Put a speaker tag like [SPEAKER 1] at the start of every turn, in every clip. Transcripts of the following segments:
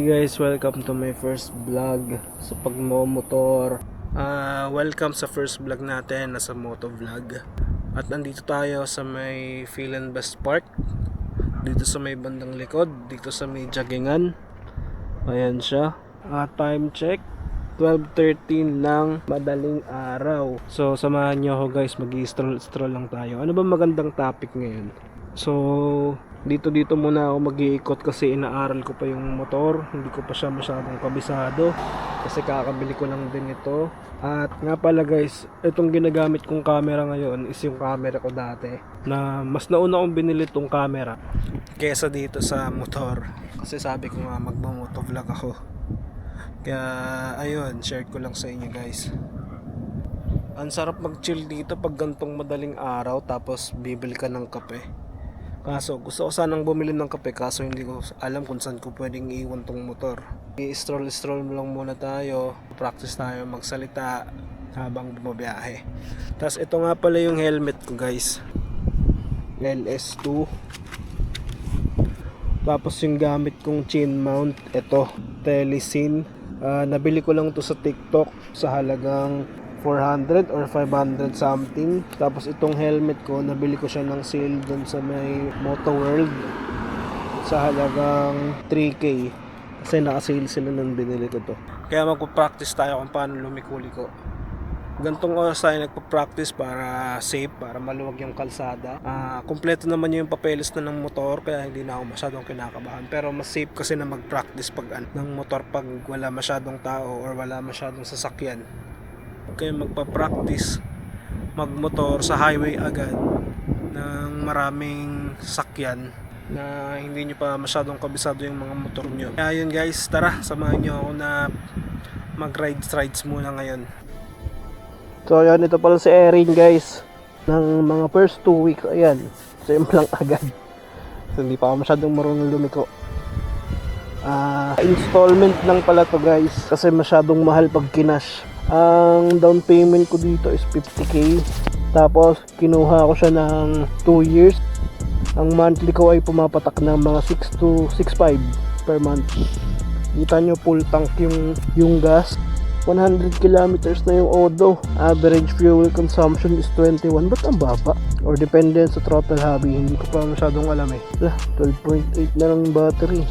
[SPEAKER 1] So hi guys, welcome to my first vlog sa pagmomotor. Ah, welcome sa first vlog natin na sa moto vlog. At nandito tayo sa may Feel and Best Park. Dito sa may bandang likod, dito sa may joggingan. Ayan siya. Ah, time check 12.13 ng madaling araw. So, samahan nyo ako guys, mag-stroll-stroll lang tayo. Ano ba magandang topic ngayon? So, dito dito muna ako mag-iikot kasi inaaral ko pa yung motor. Hindi ko pa siya masyadong kabisado. Kasi kakabili ko lang din ito. At nga pala guys, itong ginagamit kong camera ngayon is yung camera ko dati. Na mas nauna kong binili itong camera kesa dito sa motor. Kasi sabi ko nga magmamotovlog ako. Kaya ayun, share ko lang sa inyo guys. Ang sarap mag-chill dito pag gantong madaling araw tapos bibili ka ng kape. Kaso gusto ko sanang bumili ng kape kaso hindi ko alam kung saan ko pwedeng iwan tong motor. I-stroll-stroll lang muna tayo. Practice tayo magsalita habang bumabiyahe. Tapos ito nga pala yung helmet ko guys. LS2. Tapos yung gamit kong chin mount, ito, Telesin. Ah, nabili ko lang to sa TikTok sa halagang 400 or 500 something. Tapos itong helmet ko, nabili ko siya ng sale dun sa may Moto World sa halagang 3K. Kasi naka-sale sila nung binili ko to. Kaya magpo-practice tayo kung paano lumiko-liko. Gantong oras tayo nagpa-practice para safe, para maluwag yung kalsada. Ah, kumpleto naman yung papeles na ng motor kaya hindi na ako masyadong kinakabahan. Pero mas safe kasi na mag-practice pag ng motor pag wala masyadong tao or wala masyadong sasakyan. Kaya magpa-practice magmotor sa highway agad ng maraming sakyan na hindi nyo pa masyadong kabisado yung mga motor nyo. Kaya yun guys, tara, samahan nyo ako na mag-rides rides muna ngayon. So ayan, ito pala si Erin guys. Ng mga first 2 weeks, ayan. Same lang agad. So hindi pa ako masyadong marunong lumiko. Ah, installment lang pala to guys. Kasi masyadong mahal pag kinash. Ang down payment ko dito is 50k. Tapos kinuha ko siya ng 2 years. Ang monthly ko ay pumapatak ng mga 6 to 6.5 per month. Kita nyo full tank yung yung gas. 100 kilometers na yung Odo. Average fuel consumption is 21. Ba't ang baba? Or depende sa throttle hobby. Hindi ko pa masyadong alam eh. Lah, 12.8 na lang yung battery.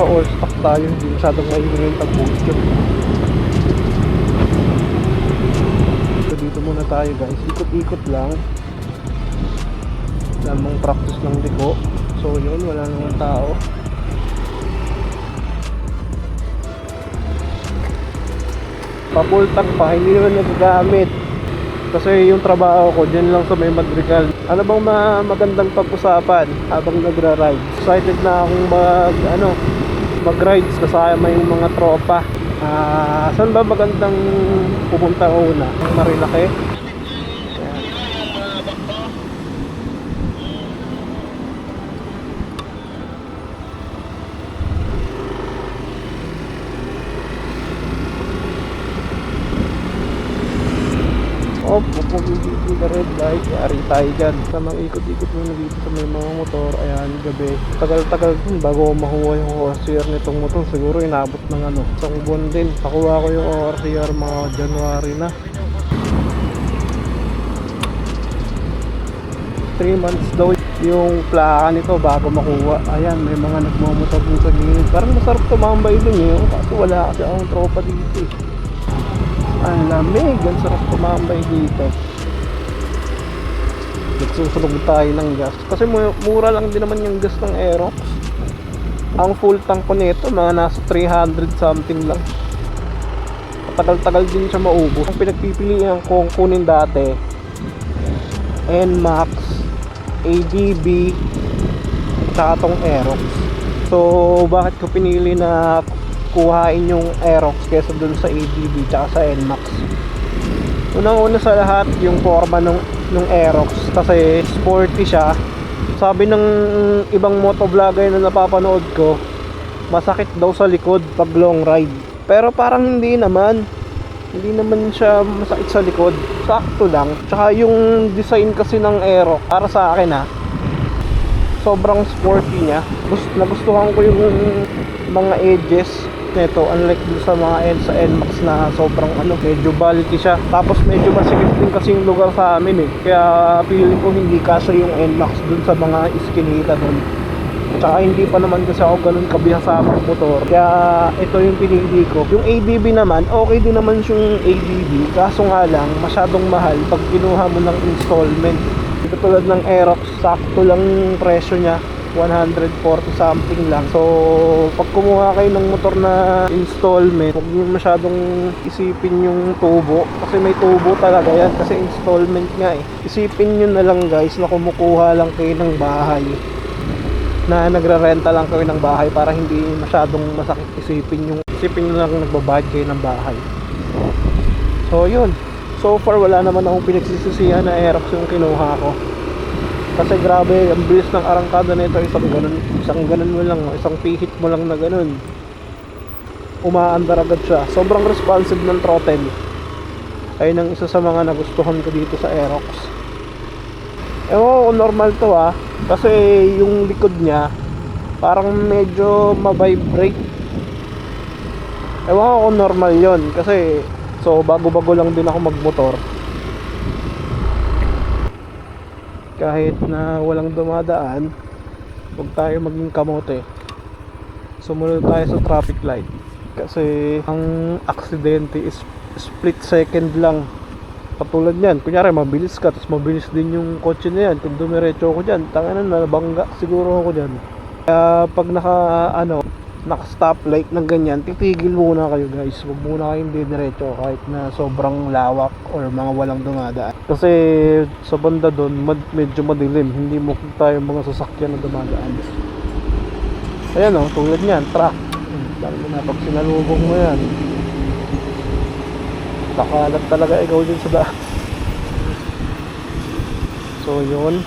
[SPEAKER 1] Naka all stock tayo. Hindi masyadong maingay yung pag-booster. So dito muna tayo guys. Ikot-ikot lang. Lamang practice ng liko. So yun, wala namang tao. Pa-full tank pa, hindi naman nagagamit. Kasi yung trabaho ko dyan lang sa may Madrigal. Ano bang ma magandang pag-usapan habang nagra-ride? Excited na akong mag ano, mag-rides kasama yung mga tropa. Ah, saan ba magandang pupunta una? Marilaki? Ayan. Oh, pupugigil na red light. Yari tayo dyan. Tamang ikot-ikot muna dito sa may mga motor. Ayan, gabi. Tagal-tagal din bago makuha yung ORCR nitong motor. Siguro inabot ng ano. Isang buwan din. Nakuha ko yung ORCR mga January na. 3 months daw yung plaka nito bago makuha. Ayan, may mga nagmamotor dun sa gilid. Parang masarap tumambay dun yun. Kaso wala kasi akong tropa dito eh. Ang lamig, ang sarap tumambay dito. Nagsusunog tayo ng gas. Kasi mu- mura lang din naman yung gas ng Aerox. Ang full tank ko nito, mga nasa 300 something lang. Matagal-tagal din siya maubos. Ang pinagpipilian kong kunin dati, NMAX, ADB, tsaka tong Aerox. So, bakit ko pinili na kuhain yung Aerox kesa dun sa ADB tsaka sa NMAX? Unang-una sa lahat, yung forma ng nung Aerox kasi sporty siya. Sabi ng ibang motovlogger na napapanood ko, masakit daw sa likod pag long ride. Pero parang hindi naman. Hindi naman siya masakit sa likod. Sakto lang. Tsaka yung design kasi ng Aerox, para sa akin ha, sobrang sporty niya. Gust nagustuhan ko yung mga edges nito unlike sa mga N sa NMAX na sobrang ano medyo bulky siya. Tapos medyo masikip din kasi yung lugar sa amin eh. Kaya feeling ko hindi kasya yung NMAX dun sa mga iskinita dun. Tsaka hindi pa naman kasi ako ganun kabihasa motor. Kaya ito yung pinili ko. Yung ADB naman okay din naman yung ADB kaso nga lang masyadong mahal pag kinuha mo ng installment. Ito tulad ng Aerox sakto lang presyo niya 140 something lang. So, pag kumuha kayo ng motor na installment, huwag nyo masyadong isipin yung tubo. Kasi may tubo talaga yan. Kasi installment nga eh. Isipin nyo na lang guys na kumukuha lang kayo ng bahay. Na nagre-renta lang kayo ng bahay para hindi masyadong masakit isipin yung isipin nyo lang nagbabayad kayo ng bahay. So, yun. So far, wala naman akong pinagsisisihan na Aerox yung kinuha ko kasi grabe ang bilis ng arangkada nito. Isang ganun isang ganun mo lang isang pihit mo lang na ganun. Umaandar agad siya. Sobrang responsive ng throttle. Ayun ang isa sa mga nagustuhan ko dito sa Aerox. Ewan ko normal to ah. Kasi yung likod niya parang medyo ma-vibrate. Ewan ko normal yon kasi so bago bago lang din ako magmotor kahit na walang dumadaan huwag tayo maging kamote. Sumunod tayo sa traffic light. Kasi ang aksidente is split second lang. Katulad yan kunyari mabilis ka tapos mabilis din yung kotse na yan. Kung dumiretso ako dyan tanganan na nabangga siguro ako dyan. Kaya pag naka ano naka stoplight ng ganyan titigil muna kayo guys. Huwag muna kayong didiretso kahit na sobrang lawak or mga walang dumadaan. Kasi sa banda doon mad, medyo madilim. Hindi mo tayo mga sasakyan na dumadaan. Ayan o tulad niyan truck. Hmm, lalo na pag sinalubong mo yan nakalat talaga ikaw din sa daan so yun.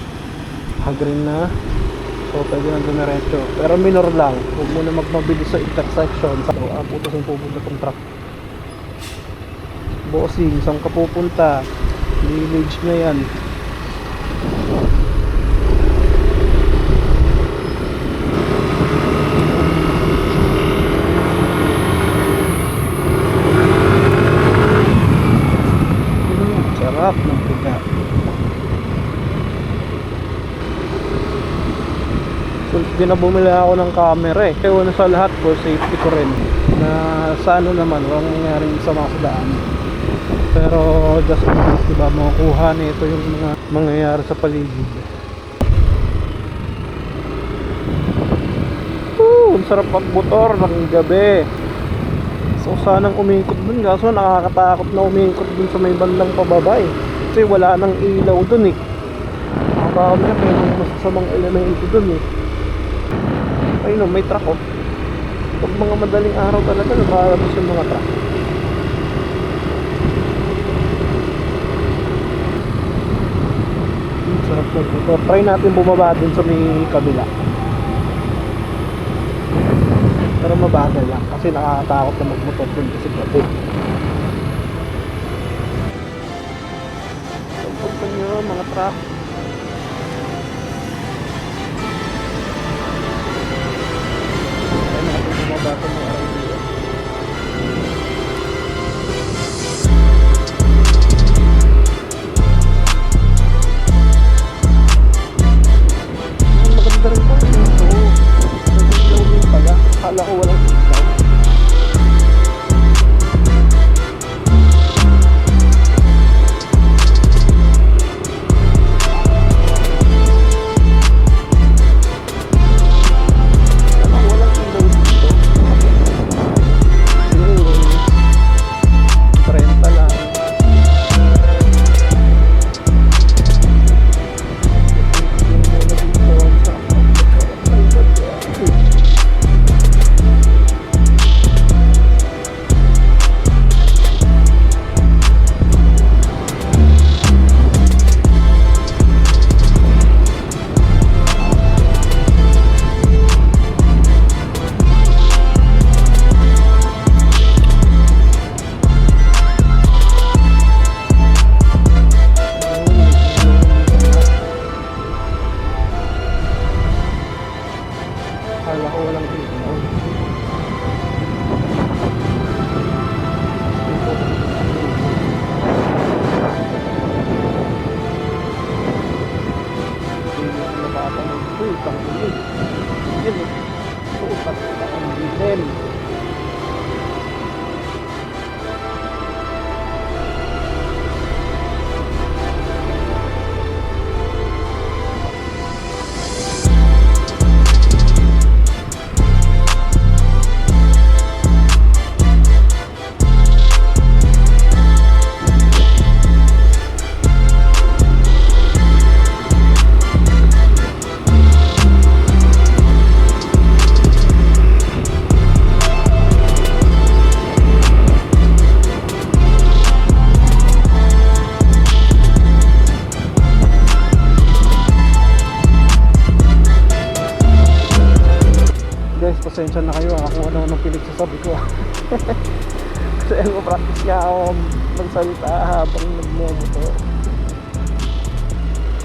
[SPEAKER 1] Hagrin na So, pwede na dumiretso. Pero minor lang. Huwag mo na magmabilis sa intersection. So, ah, puto saan pupunta tong truck. Bossing, saan ka pupunta? Village na yan. Sarap ng piga. So, di na bumili ako ng camera eh. Kaya una sa lahat for safety ko rin. Na sa ano naman, walang mangyaring sama sa daan. Pero just in case, diba, makukuha na ito yung mga mangyayari sa paligid. Woo! Ang sarap magmotor ng gabi. So sanang umikot dun, kaso nakakatakot na umikot dun sa may bandang pababa eh. Kasi wala nang ilaw dun eh. Nakakatakot na ng masasamang elemento dun eh. Ayun o, may truck oh. Pag mga madaling araw talaga, nakalabas yung mga truck. Sarap na ito. Try natin bumaba din sa may kabila. Pero mabagal lang kasi nakakatakot na magmotor dun kasi gabi. Pagpunta nyo mga truck.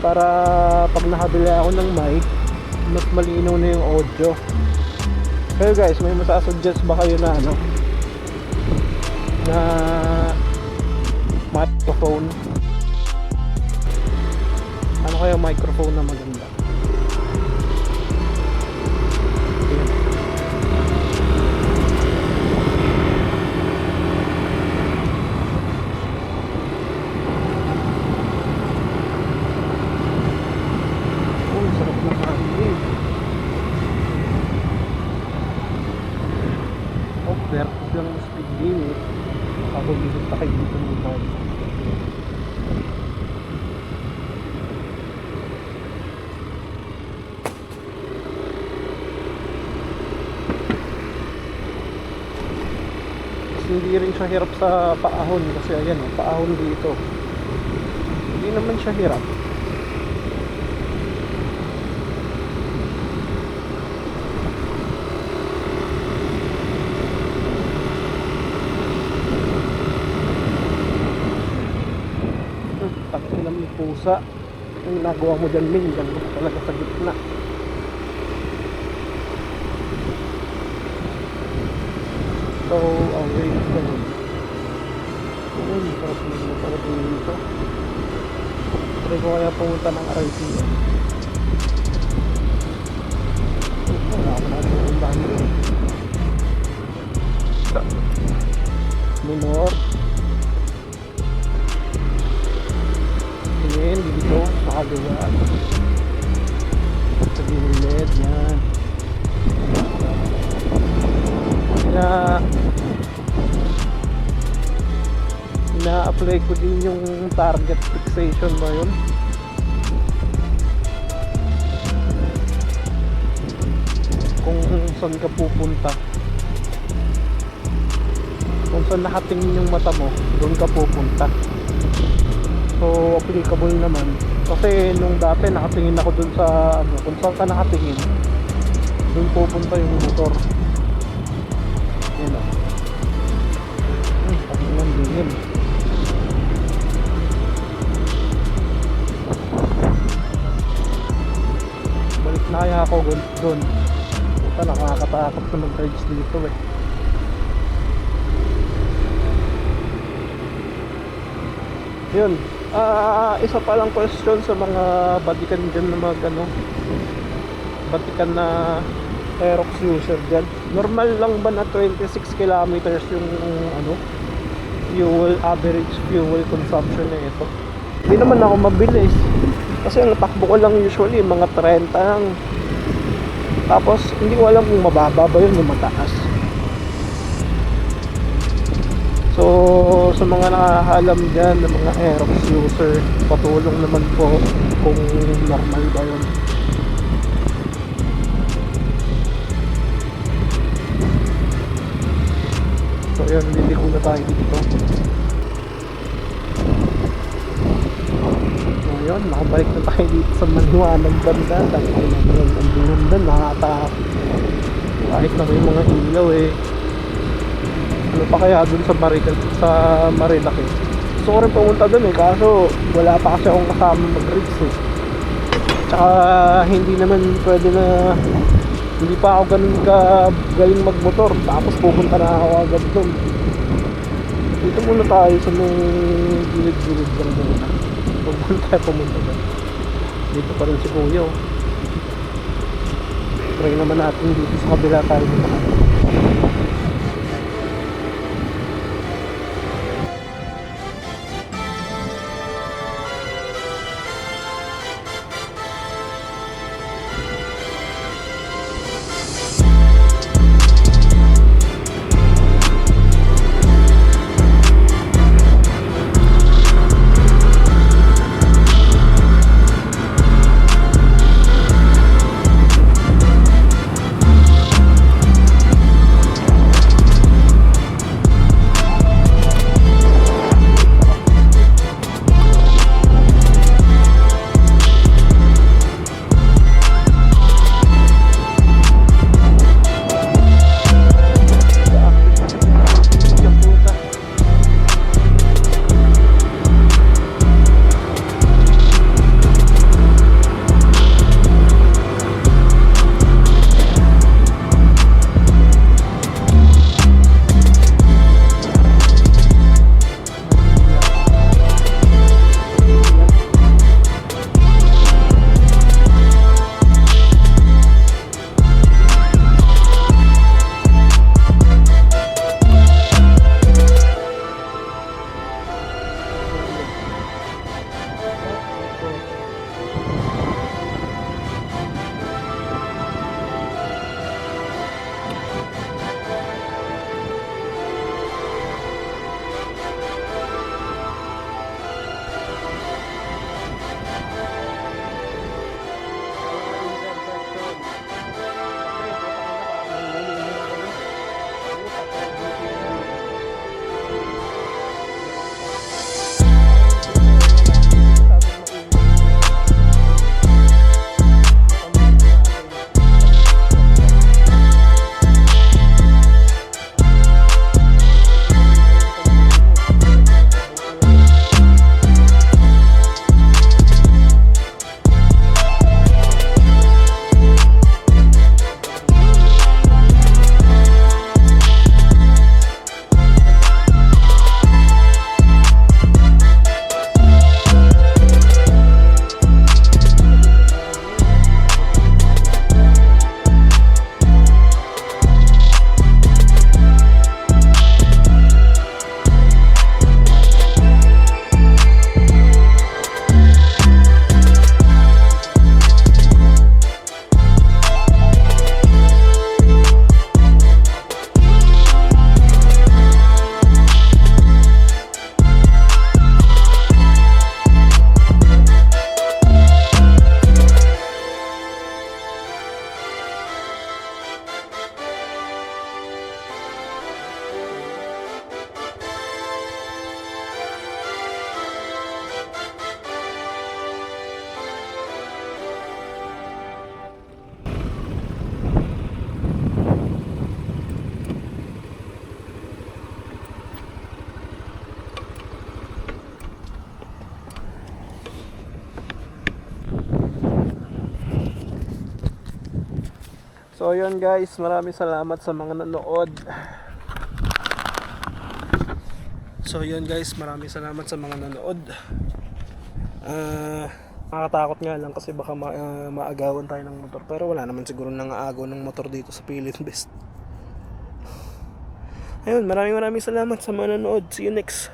[SPEAKER 1] Para pag nakabili ako ng mic, mas malinaw na yung audio. Pero guys, may masasuggest ba kayo na ano? Na microphone? Ano kaya microphone na maganda? Versus lang ang speed limit. Makabulilit pa kayo dito ng. Tapos hindi rin siya hirap sa paahon kasi ayan, oh, paahon dito. Hindi naman siya hirap. Takot ng pusa. Yung nagawa mo dyan, Ming, mo talaga sa gitna. So, away ka nun. Ayun, sarap na mo pala dito. Try ko kaya pumunta ng RICS. Wala ako na ang dami. Minor. Tingin dito sa kaliwa. Sa gilid, yan. Ina ina-apply ko din yung target fixation ba yun? Kung saan ka pupunta. Kung saan nakatingin yung mata mo, doon ka pupunta. So, applicable naman. Kasi nung dati nakatingin ako dun sa ano, kung saan ka nakatingin, dun pupunta yung motor. Yan o. Hmm, pag yung dingin. Balik na kaya ako dun. dun. Puta, nakakatakot na mag-rides dito eh. Yun. Ah, isa pa lang question sa mga batikan dyan na mag ano, batikan na Aerox user dyan. Normal lang ba na 26 kilometers yung ano, fuel, average fuel consumption na ito? Hindi naman ako mabilis. Kasi ang takbo ko lang usually mga 30 lang. Tapos hindi ko alam kung mababa ba yun o mataas. So, sa mga nakakalam dyan ng mga Aerox user, patulong naman po kung normal ba yun. So, yun, liliko na tayo dito. So, yun, nakabalik na tayo dito sa manuanang banda. Dahil naman ang ganda, nakakatakot. Kahit na may mga ilaw eh ano pa kaya dun sa Marical sa Marilaki gusto ko rin pumunta dun eh kaso wala pa kasi akong kasama mag-rigs eh. Tsaka hindi naman pwede na hindi pa ako ganun ka galing magmotor tapos pupunta na ako agad dun. Dito muna tayo sa may gilid-gilid lang muna. Huwag muna tayo pumunta dun. Dito pa rin si Kuya oh. try naman natin dito sa kabila tayo dito So yun guys, maraming salamat sa mga nanood. So yun guys, maraming salamat sa mga nanood. Ah, nakakatakot nga lang kasi baka ma- ah, maagawan tayo ng motor. Pero wala naman siguro nang aagaw ng motor dito sa Philip Best. Ayun, maraming maraming salamat sa mga nanood. See you next.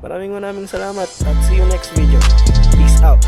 [SPEAKER 1] Maraming maraming salamat at see you next video. Peace out.